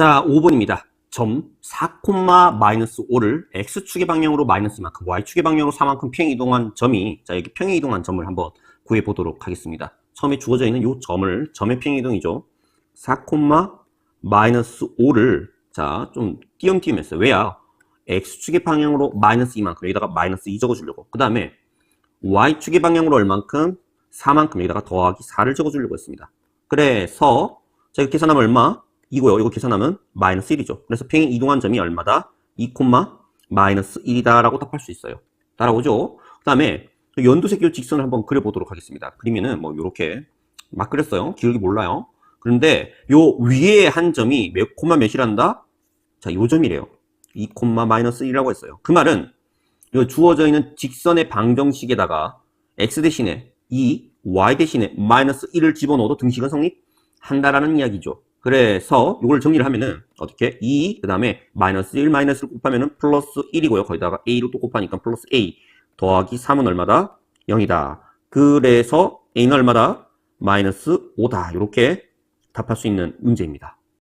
자, 5번입니다. 점 4, 마이너스 5를 x축의 방향으로 마이너스 만큼, y축의 방향으로 4만큼 평행 이동한 점이, 자, 여기 평행 이동한 점을 한번 구해 보도록 하겠습니다. 처음에 주어져 있는 이 점을, 점의 평행 이동이죠. 4, 마이너스 5를, 자, 좀 띄엄띄엄 했어요. 왜야? x축의 방향으로 마이너스 2만큼, 여기다가 마이너스 2 적어주려고. 그 다음에 y축의 방향으로 얼만큼? 4만큼, 여기다가 더하기 4를 적어주려고 했습니다. 그래서, 자, 이거 계산하면 얼마? 이고요. 이거 계산하면 마이너스 1이죠. 그래서 평행 이동한 점이 얼마다? 2, 마이너스 1이다 라고 답할 수 있어요. 따라오죠? 그 다음에 연두색깔 직선을 한번 그려보도록 하겠습니다. 그리면은 뭐 요렇게 막 그렸어요. 기울기 몰라요. 그런데 요 위에 한 점이 몇 콤마 몇이란다? 자, 요 점이래요. 2, 마이너스 1이라고 했어요. 그 말은 요 주어져 있는 직선의 방정식에다가 x 대신에 2, y 대신에 마이너스 1을 집어넣어도 등식은 성립한다라는 이야기죠. 그래서 이걸 정리를 하면은 어떻게 2, 그 다음에 마이너스 1, 마이너스를 곱하면은 플러스 1이고요. 거기다가 a로 또 곱하니까 플러스 a 더하기 3은 얼마다? 0이다. 그래서 a는 얼마다? 마이너스 5다. 이렇게 답할 수 있는 문제입니다.